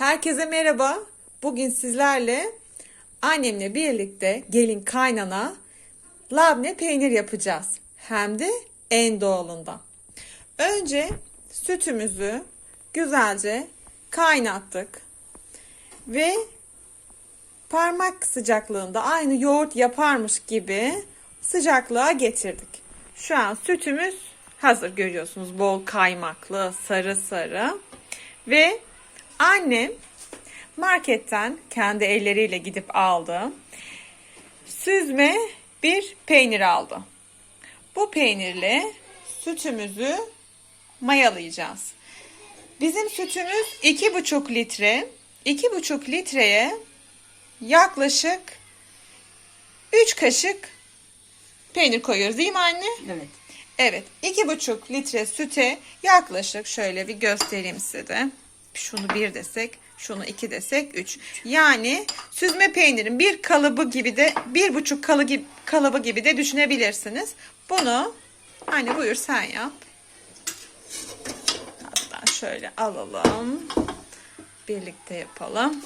Herkese merhaba. Bugün sizlerle annemle birlikte gelin kaynana labne peynir yapacağız. Hem de en doğalından. Önce sütümüzü güzelce kaynattık. Ve parmak sıcaklığında aynı yoğurt yaparmış gibi sıcaklığa getirdik. Şu an sütümüz hazır görüyorsunuz. Bol kaymaklı, sarı sarı. Ve annem marketten kendi elleriyle gidip aldı. Süzme bir peynir aldı. Bu peynirle sütümüzü mayalayacağız. Bizim sütümüz 2,5 litre. 2,5 litreye yaklaşık 3 kaşık peynir koyuyoruz değil mi anne? Evet. Evet, iki buçuk litre süte yaklaşık şöyle bir göstereyim size de. Şunu bir desek, şunu iki desek üç. Yani süzme peynirin bir kalıbı gibi de bir buçuk kalı gibi, kalıbı gibi de düşünebilirsiniz. Bunu anne buyur sen yap. Hatta şöyle alalım. Birlikte yapalım.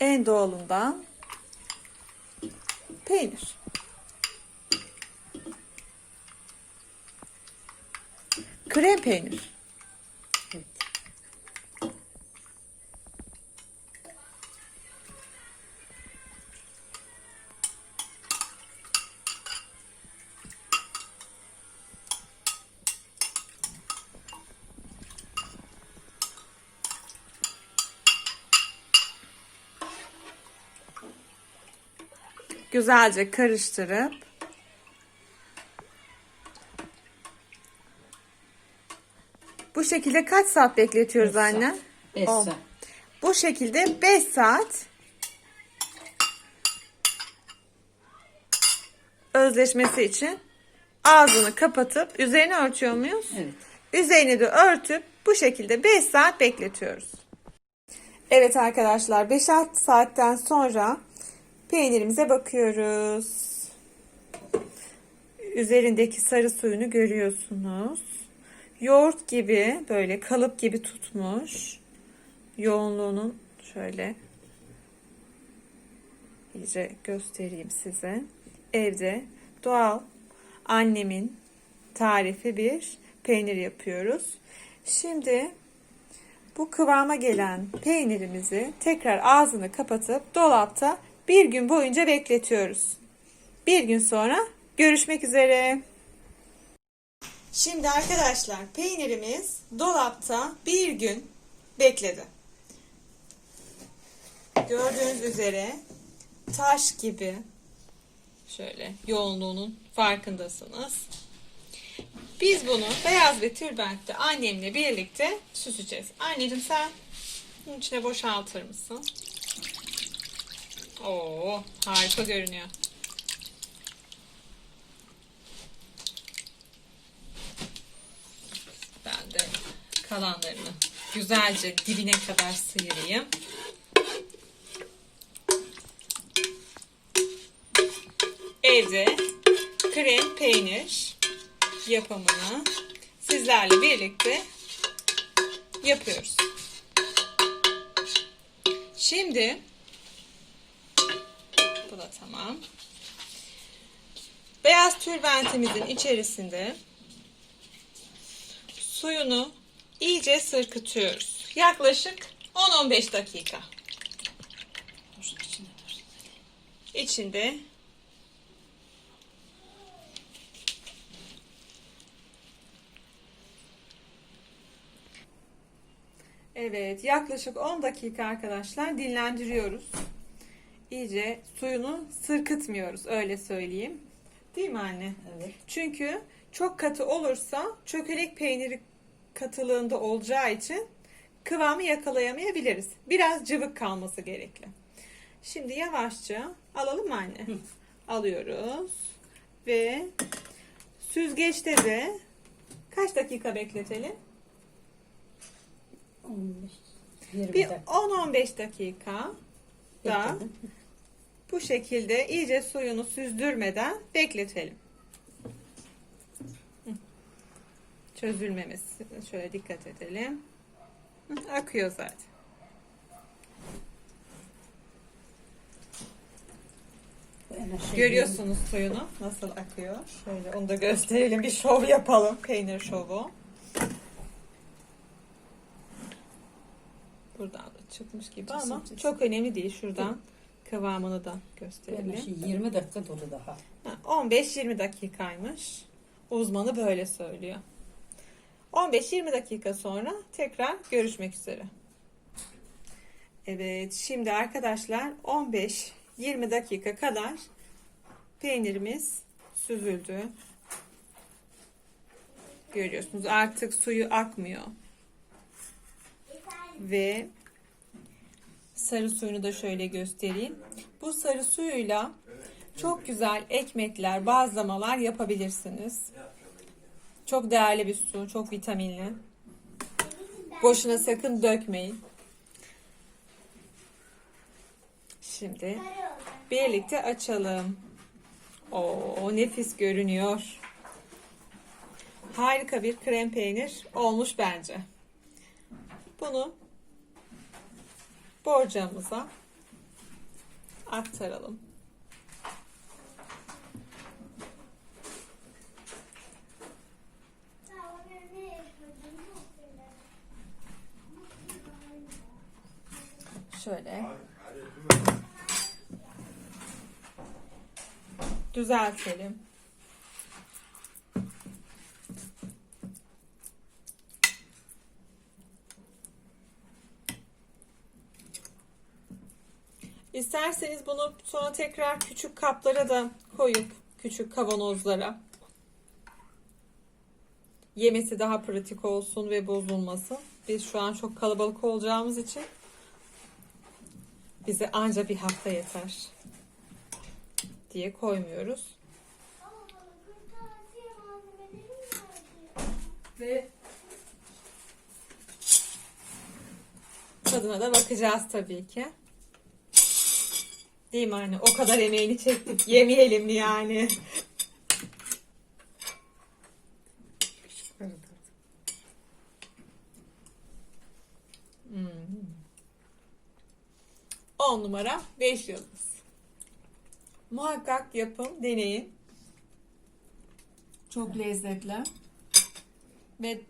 En doğalından peynir. Krem peynir. Güzelce karıştırıp bu şekilde kaç saat bekletiyoruz Beş saat. anne? Beş On. saat. Bu şekilde 5 saat özleşmesi için ağzını kapatıp üzerine örtüyor muyuz? Evet. Üzerini de örtüp bu şekilde 5 saat bekletiyoruz. Evet arkadaşlar 5-6 saatten sonra peynirimize bakıyoruz. Üzerindeki sarı suyunu görüyorsunuz. Yoğurt gibi böyle kalıp gibi tutmuş. Yoğunluğunun şöyle iyice göstereyim size. Evde doğal annemin tarifi bir peynir yapıyoruz. Şimdi bu kıvama gelen peynirimizi tekrar ağzını kapatıp dolapta bir gün boyunca bekletiyoruz. Bir gün sonra görüşmek üzere. Şimdi arkadaşlar peynirimiz dolapta bir gün bekledi. Gördüğünüz üzere taş gibi şöyle yoğunluğunun farkındasınız. Biz bunu beyaz ve tülbentte annemle birlikte süseceğiz. Anneciğim sen bunun içine boşaltır mısın? Oo, harika görünüyor. Ben de kalanlarını güzelce dibine kadar sıyırayım. Evde krem peynir yapımını sizlerle birlikte yapıyoruz. Şimdi bu da tamam. Beyaz tülbentimizin içerisinde suyunu iyice sırkıtıyoruz. Yaklaşık 10-15 dakika. İçinde Evet, yaklaşık 10 dakika arkadaşlar dinlendiriyoruz. İyice suyunu sırkıtmıyoruz, öyle söyleyeyim. Değil mi anne? Evet. Çünkü çok katı olursa çökelek peyniri katılığında olacağı için kıvamı yakalayamayabiliriz. Biraz cıvık kalması gerekli. Şimdi yavaşça alalım mı anne? Alıyoruz. Ve süzgeçte de kaç dakika bekletelim? 15. 20 Bir dakika 10-15 dakika da bu şekilde iyice suyunu süzdürmeden bekletelim. Çözülmemesi. Şöyle dikkat edelim. Akıyor zaten. Şey- Görüyorsunuz suyunu nasıl akıyor. Şöyle onu da gösterelim. Bir şov yapalım. Peynir şovu. Buradan da çıkmış gibi Çıksın, ama çıksın. çok önemli değil. Şuradan kıvamını da gösterelim. şey 20 dakika dolu daha. Ha, 15-20 dakikaymış. Uzmanı böyle söylüyor. 15-20 dakika sonra tekrar görüşmek üzere. Evet, şimdi arkadaşlar 15-20 dakika kadar peynirimiz süzüldü. Görüyorsunuz artık suyu akmıyor. Ve sarı suyunu da şöyle göstereyim. Bu sarı suyuyla çok güzel ekmekler, bazlamalar yapabilirsiniz. Çok değerli bir su, çok vitaminli. Boşuna sakın dökmeyin. Şimdi birlikte açalım. Oo, nefis görünüyor. Harika bir krem peynir olmuş bence. Bunu borcamıza aktaralım. Şöyle. Düzeltelim. İsterseniz bunu sonra tekrar küçük kaplara da koyup küçük kavanozlara yemesi daha pratik olsun ve bozulmasın. Biz şu an çok kalabalık olacağımız için bize anca bir hafta yeter diye koymuyoruz. Ve tadına da bakacağız tabii ki. Değil mi anne? O kadar emeğini çektik. Yemeyelim mi yani? 10 numara 5 yıldız. Muhakkak yapın, deneyin. Çok lezzetli. Ve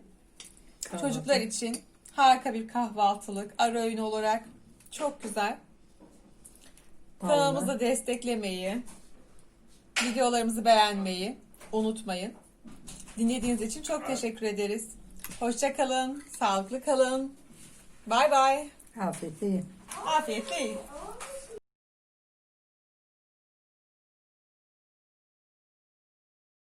Kahvaltı. çocuklar için harika bir kahvaltılık, ara öğün olarak çok güzel. Kanalımızı desteklemeyi, videolarımızı beğenmeyi unutmayın. Dinlediğiniz için çok teşekkür ederiz. Hoşça kalın, sağlıklı kalın. Bay bay. Afiyet 啊别废